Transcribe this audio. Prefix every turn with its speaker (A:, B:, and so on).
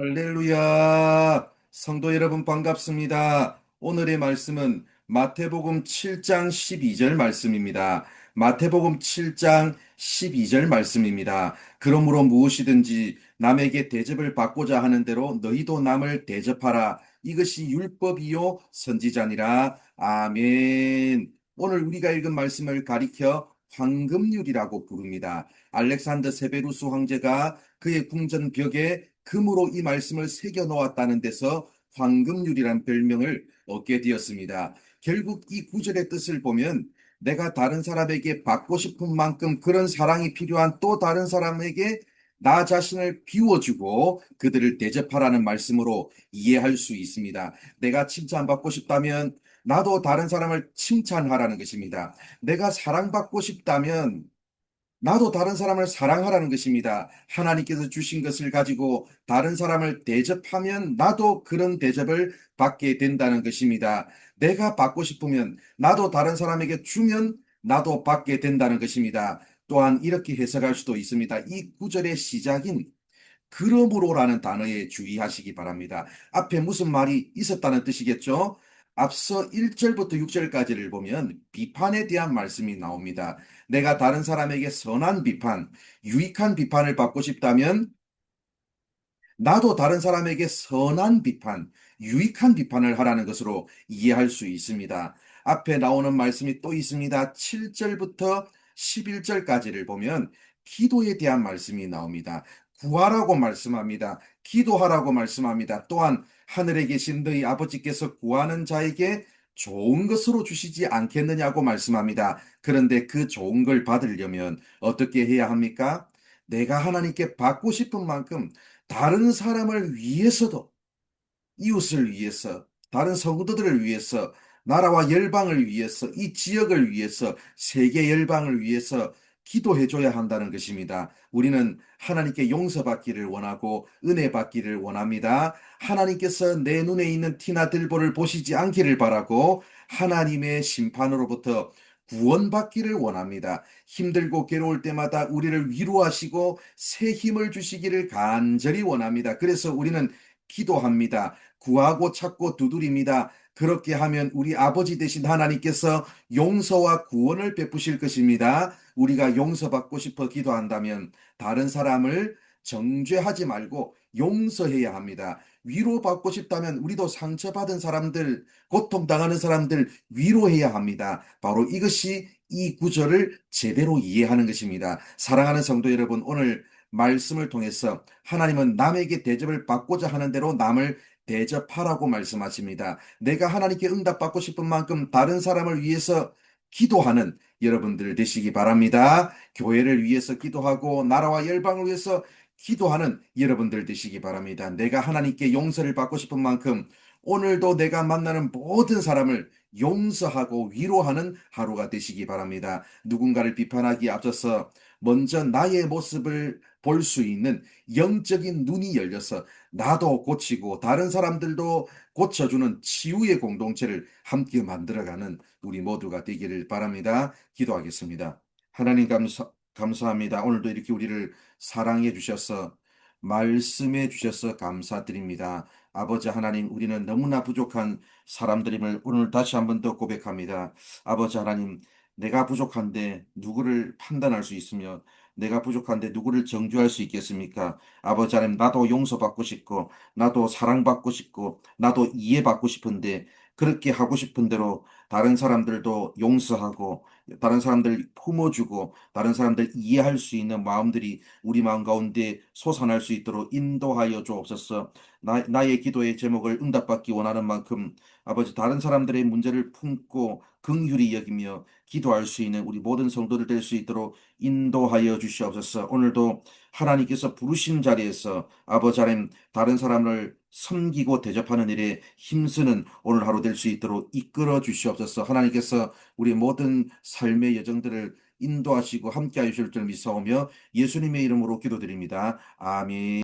A: 할렐루야! 성도 여러분 반갑습니다. 오늘의 말씀은 마태복음 7장 12절 말씀입니다. 마태복음 7장 12절 말씀입니다. 그러므로 무엇이든지 남에게 대접을 받고자 하는 대로 너희도 남을 대접하라. 이것이 율법이요 선지자니라. 아멘. 오늘 우리가 읽은 말씀을 가리켜 황금률이라고 부릅니다. 알렉산더 세베루스 황제가 그의 궁전 벽에 금으로 이 말씀을 새겨 놓았다는 데서 황금률이란 별명을 얻게 되었습니다. 결국 이 구절의 뜻을 보면 내가 다른 사람에게 받고 싶은 만큼 그런 사랑이 필요한 또 다른 사람에게 나 자신을 비워주고 그들을 대접하라는 말씀으로 이해할 수 있습니다. 내가 칭찬받고 싶다면 나도 다른 사람을 칭찬하라는 것입니다. 내가 사랑받고 싶다면 나도 다른 사람을 사랑하라는 것입니다. 하나님께서 주신 것을 가지고 다른 사람을 대접하면 나도 그런 대접을 받게 된다는 것입니다. 내가 받고 싶으면 나도 다른 사람에게 주면 나도 받게 된다는 것입니다. 또한 이렇게 해석할 수도 있습니다. 이 구절의 시작인 그러므로라는 단어에 주의하시기 바랍니다. 앞에 무슨 말이 있었다는 뜻이겠죠? 앞서 1절부터 6절까지를 보면 비판에 대한 말씀이 나옵니다. 내가 다른 사람에게 선한 비판, 유익한 비판을 받고 싶다면 나도 다른 사람에게 선한 비판, 유익한 비판을 하라는 것으로 이해할 수 있습니다. 앞에 나오는 말씀이 또 있습니다. 7절부터 11절까지를 보면 기도에 대한 말씀이 나옵니다. 구하라고 말씀합니다. 기도하라고 말씀합니다. 또한 하늘에 계신 너희 아버지께서 구하는 자에게 좋은 것으로 주시지 않겠느냐고 말씀합니다. 그런데 그 좋은 걸 받으려면 어떻게 해야 합니까? 내가 하나님께 받고 싶은 만큼 다른 사람을 위해서도 이웃을 위해서 다른 성도들을 위해서 나라와 열방을 위해서 이 지역을 위해서 세계 열방을 위해서 기도해 줘야 한다는 것입니다. 우리는 하나님께 용서받기를 원하고 은혜 받기를 원합니다. 하나님께서 내 눈에 있는 티나 들보를 보시지 않기를 바라고 하나님의 심판으로부터 구원받기를 원합니다. 힘들고 괴로울 때마다 우리를 위로하시고 새 힘을 주시기를 간절히 원합니다. 그래서 우리는 기도합니다. 구하고 찾고 두드립니다. 그렇게 하면 우리 아버지 되신 하나님께서 용서와 구원을 베푸실 것입니다. 우리가 용서받고 싶어 기도한다면 다른 사람을 정죄하지 말고 용서해야 합니다. 위로받고 싶다면 우리도 상처받은 사람들, 고통당하는 사람들 위로해야 합니다. 바로 이것이 이 구절을 제대로 이해하는 것입니다. 사랑하는 성도 여러분, 오늘 말씀을 통해서 하나님은 남에게 대접을 받고자 하는 대로 남을 대접하라고 말씀하십니다. 내가 하나님께 응답받고 싶은 만큼 다른 사람을 위해서 기도하는 여러분들 되시기 바랍니다. 교회를 위해서 기도하고 나라와 열방을 위해서 기도하는 여러분들 되시기 바랍니다. 내가 하나님께 용서를 받고 싶은 만큼 오늘도 내가 만나는 모든 사람을 용서하고 위로하는 하루가 되시기 바랍니다. 누군가를 비판하기 앞서서 먼저 나의 모습을 볼 수 있는 영적인 눈이 열려서 나도 고치고 다른 사람들도 고쳐주는 치유의 공동체를 함께 만들어가는 우리 모두가 되기를 바랍니다. 기도하겠습니다. 하나님 감사, 감사합니다. 오늘도 이렇게 우리를 사랑해 주셔서 말씀해 주셔서 감사드립니다. 아버지 하나님, 우리는 너무나 부족한 사람들임을 오늘 다시 한 번 더 고백합니다. 아버지 하나님, 내가 부족한데 누구를 판단할 수 있으며 내가 부족한데 누구를 정죄할 수 있겠습니까? 아버지 하나님, 나도 용서받고 싶고 나도 사랑받고 싶고 나도 이해받고 싶은데 그렇게 하고 싶은 대로 다른 사람들도 용서하고 다른 사람들 품어주고 다른 사람들 이해할 수 있는 마음들이 우리 마음 가운데 솟아날 수 있도록 인도하여 주옵소서. 나, 나의 기도의 제목을 응답받기 원하는 만큼 아버지 다른 사람들의 문제를 품고 긍휼히 여기며 기도할 수 있는 우리 모든 성도들 될 수 있도록 인도하여 주시옵소서. 오늘도 하나님께서 부르신 자리에서 아버지 하나님 다른 사람을 섬기고 대접하는 일에 힘쓰는 오늘 하루 될 수 있도록 이끌어 주시옵소서. 하나님께서 우리 모든 삶의 여정들을 인도하시고 함께 하실 줄 믿사오며 예수님의 이름으로 기도드립니다. 아멘.